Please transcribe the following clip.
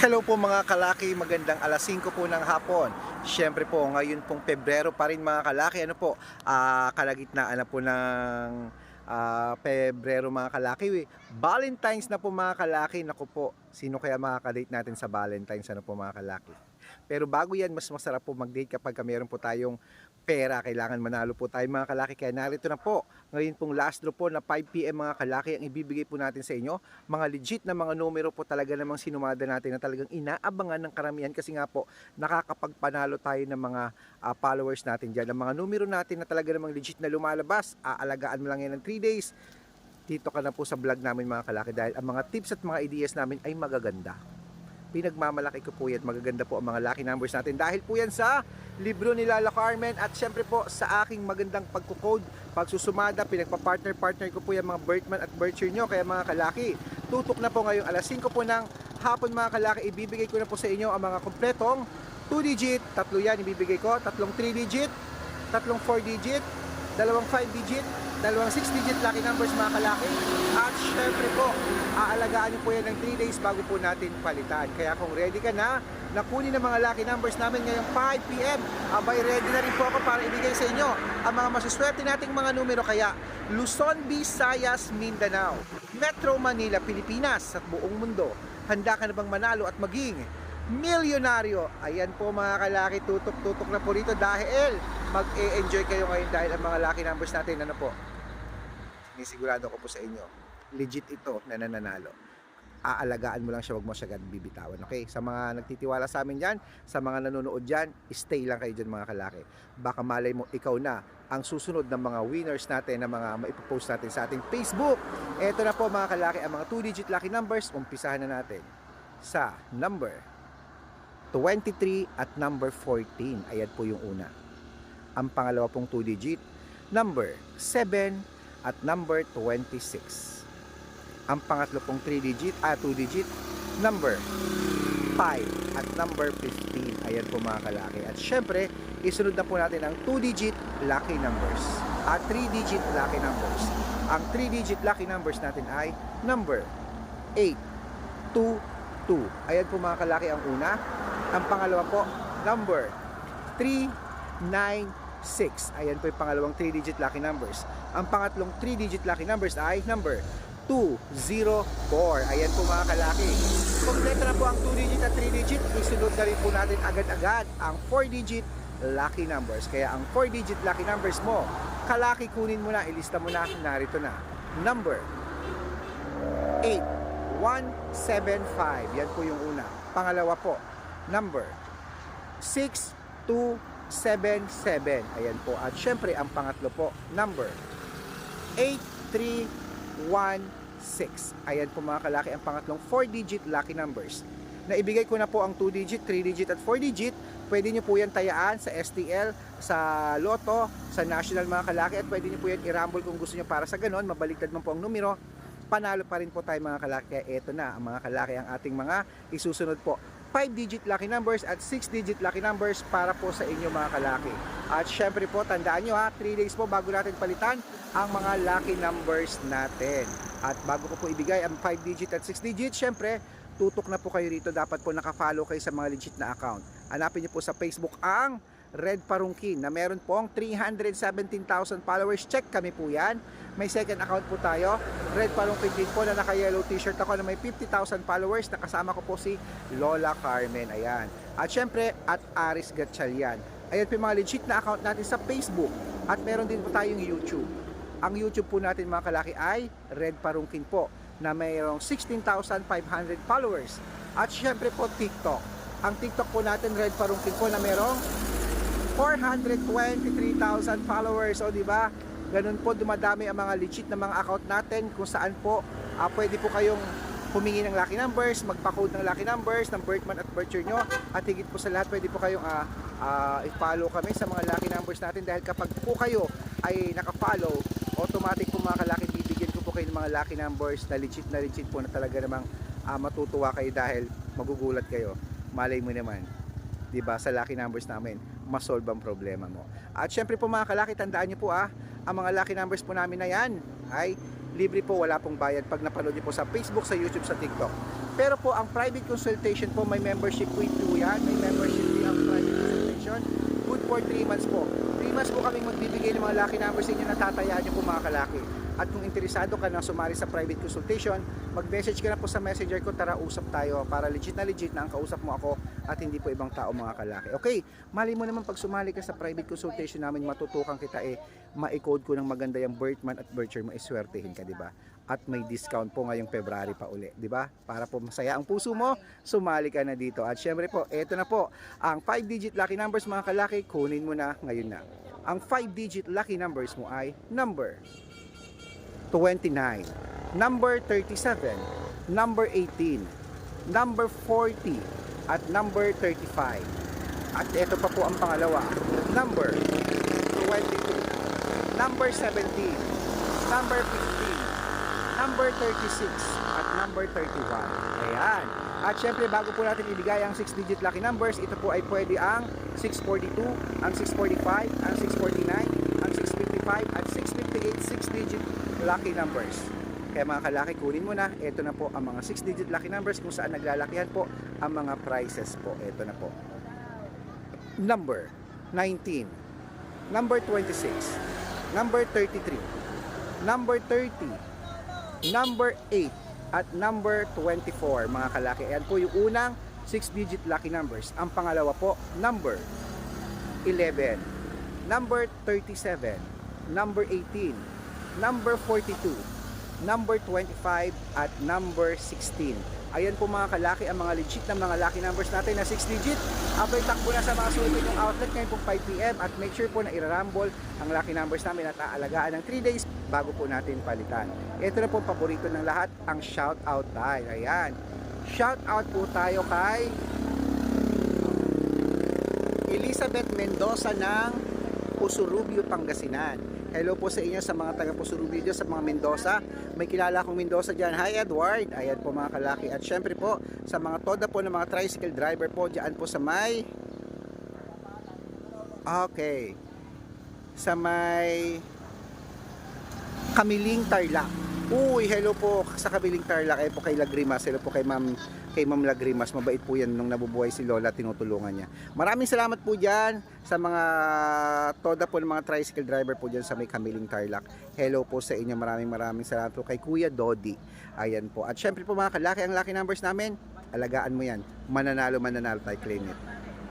Hello po mga kalaki, magandang alas 5 po ng hapon. Siyempre po, ngayon pong Pebrero pa rin mga kalaki. Ano po, ah, kalagitnaan na po ng ah, Pebrero mga kalaki. Valentine's na po mga kalaki. Naku po, sino kaya makakadate natin sa Valentine's? Ano po mga kalaki? Pero bago yan, mas masarap po mag-date kapag ka meron po tayong pera. Kailangan manalo po tayo mga kalaki. Kaya narito na po, ngayon pong last draw po na 5pm mga kalaki ang ibibigay po natin sa inyo. Mga legit na mga numero po talaga namang sinumada natin na talagang inaabangan ng karamihan kasi nga po nakakapagpanalo tayo ng mga ah, followers natin dyan. Ang mga numero natin na talaga namang legit na lumalabas, aalagaan mo lang yan ng 3 days. Dito ka na po sa vlog namin mga kalaki dahil ang mga tips at mga ideas namin ay magaganda pinagmamalaki ko po yan. Magaganda po ang mga lucky numbers natin. Dahil po yan sa libro ni Lala Carmen at syempre po sa aking magandang pagkukode, pagsusumada, pinagpa-partner-partner ko po yung mga birthman at year nyo. Kaya mga kalaki, tutok na po ngayong alas 5 po ng hapon mga kalaki. Ibibigay ko na po sa inyo ang mga kompletong 2 digit, tatlo yan ibibigay ko, tatlong 3 digit, tatlong 4 digit, dalawang 5 digit, dalawang 6 digit lucky numbers mga kalaki. At syempre po, aalagaan niyo po yan ng 3 days bago po natin palitan. Kaya kung ready ka na, nakunin ang mga lucky numbers namin ngayong 5pm. Abay, ready na rin po ako para ibigay sa inyo ang mga masuswerte nating mga numero. Kaya Luzon, Visayas, Mindanao, Metro Manila, Pilipinas at buong mundo. Handa ka na bang manalo at maging milyonaryo. Ayan po mga kalaki, tutok-tutok na po rito dahil mag-e-enjoy kayo ngayon dahil ang mga lucky numbers natin, ano po, sinisigurado ko po sa inyo, legit ito na nananalo. Aalagaan mo lang siya, wag mo siya agad bibitawan. Okay? Sa mga nagtitiwala sa amin dyan, sa mga nanonood dyan, stay lang kayo dyan mga kalaki. Baka malay mo, ikaw na ang susunod ng mga winners natin na mga maipopost natin sa ating Facebook. Ito na po mga kalaki, ang mga 2-digit lucky numbers, umpisahan na natin sa number 23 at number 14. Ayan po yung una. Ang pangalawa pong 2 digit, number 7 at number 26. Ang pangatlo pong 3 digit, ah 2 digit, number 5 at number 15. Ayan po mga kalaki. At syempre, isunod na po natin ang 2 digit lucky numbers at 3 digit lucky numbers. Ang 3 digit lucky numbers natin ay number 8, 2, 2. Ayan po mga kalaki ang una. Ang pangalawa po, number 396. Ayan po yung pangalawang 3-digit lucky numbers. Ang pangatlong 3-digit lucky numbers ay number 204. Ayan po mga kalaki. Kompleto na po ang 2-digit at 3-digit. Isunod na rin po natin agad-agad ang 4-digit lucky numbers. Kaya ang 4-digit lucky numbers mo, kalaki kunin mo na, ilista mo na, narito na. Number 8175. Yan po yung una. Pangalawa po, number 6277. Ayan po. At syempre, ang pangatlo po, number 8316. Ayan po mga kalaki, ang pangatlong 4-digit lucky numbers. Naibigay ko na po ang 2-digit, 3-digit at 4-digit. Pwede nyo po yan tayaan sa STL, sa Lotto, sa National mga kalaki at pwede nyo po yan i-rumble kung gusto nyo para sa ganon. Mabaliktad man po ang numero panalo pa rin po tayo mga kalaki. Eto na ang mga kalaki ang ating mga isusunod po. 5-digit lucky numbers at 6-digit lucky numbers para po sa inyo mga kalaki. At syempre po, tandaan nyo ha, 3 days po bago natin palitan ang mga lucky numbers natin. At bago ko po ibigay ang 5-digit at 6-digit, syempre, tutok na po kayo rito. Dapat po nakafollow kayo sa mga legit na account. Hanapin nyo po sa Facebook ang Red Parungkin na meron pong 317,000 followers. Check kami po yan. May second account po tayo. Red Parungkin din po na naka-yellow t-shirt ako na may 50,000 followers. Nakasama ko po si Lola Carmen. Ayan. At syempre, at Aris Gatchalian. Ayan po yung mga legit na account natin sa Facebook. At meron din po tayong YouTube. Ang YouTube po natin mga kalaki ay Red Parungkin po na mayroong 16,500 followers. At syempre po TikTok. Ang TikTok po natin Red Parungkin po na mayroong 423,000 followers. O di ba? Ganun po dumadami ang mga legit na mga account natin kung saan po ah, pwede po kayong humingi ng lucky numbers, magpa-code ng lucky numbers, ng birthman at birth year nyo. At higit po sa lahat, pwede po kayong ah, ah, i-follow kami sa mga lucky numbers natin dahil kapag po kayo ay naka-follow, automatic po mga kalaki bibigyan ko po kayo ng mga lucky numbers na legit na legit po na talaga namang ah, matutuwa kayo dahil magugulat kayo. Malay mo naman, 'di ba? Sa lucky numbers namin, masolve ang problema mo. At syempre po mga kalaki, tandaan niyo po ah, ang mga lucky numbers po namin na yan ay libre po, wala pong bayad pag napanood niyo po sa Facebook, sa YouTube, sa TikTok. Pero po, ang private consultation po, may membership fee po yan. May membership fee ang private consultation. Good for 3 months po. 3 months po kaming magbibigay ng mga lucky numbers sa inyo na tatayaan nyo po mga kalaki. At kung interesado ka na sumali sa private consultation, mag-message ka na po sa messenger ko, tara usap tayo para legit na legit na ang kausap mo ako at hindi po ibang tao mga kalaki. Okay, mali mo naman pag sumali ka sa private consultation namin, matutukan kita eh, ma-code ko ng maganda yung birth month at birth year mo, iswertehin ka, di ba? At may discount po ngayong February pa uli, di ba? Para po masaya ang puso mo, sumali ka na dito. At syempre po, eto na po, ang 5-digit lucky numbers mga kalaki, kunin mo na ngayon na. Ang 5-digit lucky numbers mo ay number 29, number 37, number 18, number 40, at number 35. At ito pa po ang pangalawa, number 22, number 17, number 15, number 36, at number 31. Ayan. At syempre, bago po natin ibigay ang 6-digit lucky numbers, ito po ay pwede ang 642, ang 645, ang 649, ang 655, at 658 6-digit lucky numbers. Kaya mga kalaki, kunin mo na. Ito na po ang mga 6-digit lucky numbers kung saan naglalakihan po ang mga prizes po. Ito na po. Number 19, number 26, number 33, number 30, number 8, at number 24 mga kalaki. Ayan po yung unang 6-digit lucky numbers. Ang pangalawa po, number 11, number 37, number 18, number 42, number 25, at number 16. Ayan po mga kalaki ang mga legit na mga lucky numbers natin na 6 digit. Abay takbo na sa mga sulit yung outlet ngayon pong 5pm at make sure po na irarambol ang lucky numbers namin at aalagaan ng 3 days bago po natin palitan. Ito na po paborito ng lahat, ang shout out time. Ayan. Shout out po tayo kay Elizabeth Mendoza ng Pusurubio, Pangasinan. Hello po sa inyo sa mga taga Pusurubio dyan, sa mga Mendoza. May kilala akong Mendoza dyan. Hi Edward! Ayan po mga kalaki. At syempre po sa mga toda po ng mga tricycle driver po dyan po sa may... Okay. Sa may... Kamiling Tarlac. Uy, hello po sa Kamiling Tarlac. Ay po kay Lagrimas. Hello po kay Ma'am kay Ma'am Lagrimas. Mabait po yan nung nabubuhay si Lola. Tinutulungan niya. Maraming salamat po dyan sa mga toda po ng mga tricycle driver po dyan sa may Kamiling Tarlac. Hello po sa inyo. Maraming maraming salamat po kay Kuya Dodi. Ayan po. At syempre po mga kalaki, ang lucky numbers namin, alagaan mo yan. Mananalo, mananalo tayo claim it.